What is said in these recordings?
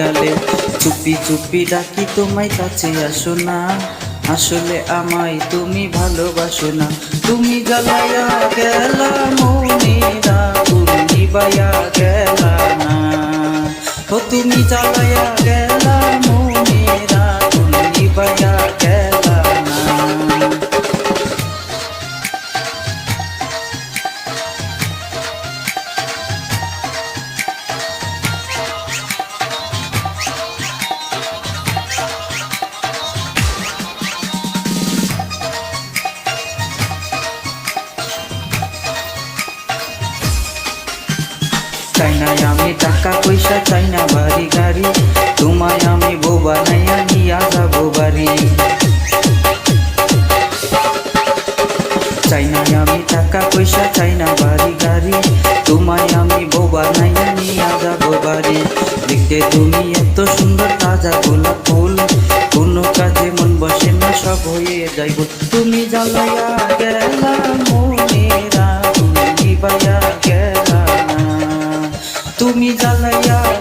গালে। চুপি চুপি ডাকি, তোমায় কাছে আসো না। আসলে আমায় তুমি ভালোবাসো না। তুমি জ্বালাইয়া গেলা মনেরা গেলা না। ও তুমি জ্বালাইয়া গেলা মনেরা চাই না, আমি টাকা পয়সা চাই না, বাড়ি গাড়ি। তোমায় আমি বোবা চাই না, আমি টাকা পয়সা চাই না, বাড়ি গাড়ি। তোমায় আমি বোবা দেখতে তুমি এত সুন্দর তাজা গোলাপ ফুল। কাজে মন বসে না, সব হয়ে যাইব। তুমি জ্বালাইয়া গেলা মনেরা তুমি তুমি জ্বালাইয়া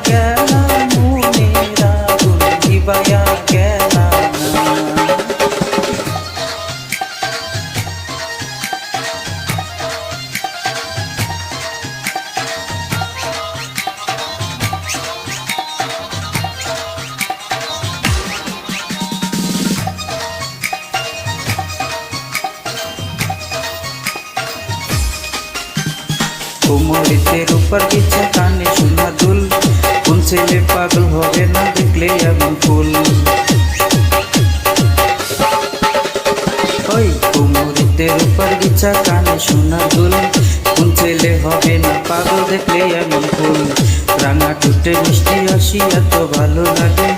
কোমরের উপর ইচ্ছা কানে শোনা দুল। কোন ছেলে পাগল হবে না দেখলে এমন ফুল? ওই কোমরের উপর ইচ্ছা কানে শোনা দুল। কোন ছেলে হবে না পাগল দেখলে এমন ফুল? রাঙা টুটে মিষ্টি হাসি এত ভালো লাগে।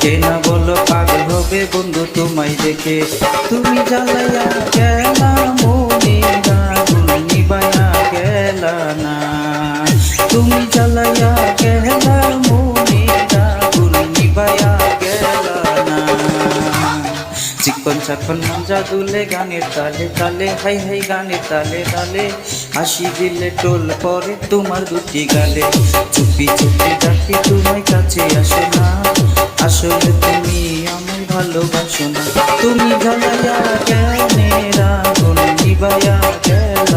কে না বলো পাগল হবে বন্ধু তোমায় দেখে? তুমি জ্বালাইয়া গেলা চাকন মঞ্জা দুলে গানের তালে তালে, হাই হাই গানের তালে তালে। হাসি দিলে টোল পরে তোমার দুটি গালে। চুপি চুপি ডাকি, তোমায় কাছে আসে না। আসলে তুমি আমায় ভালোবাসো না। তুমি জ্বালাইয়া কেন রাগুন, নিবাইয়া গেলা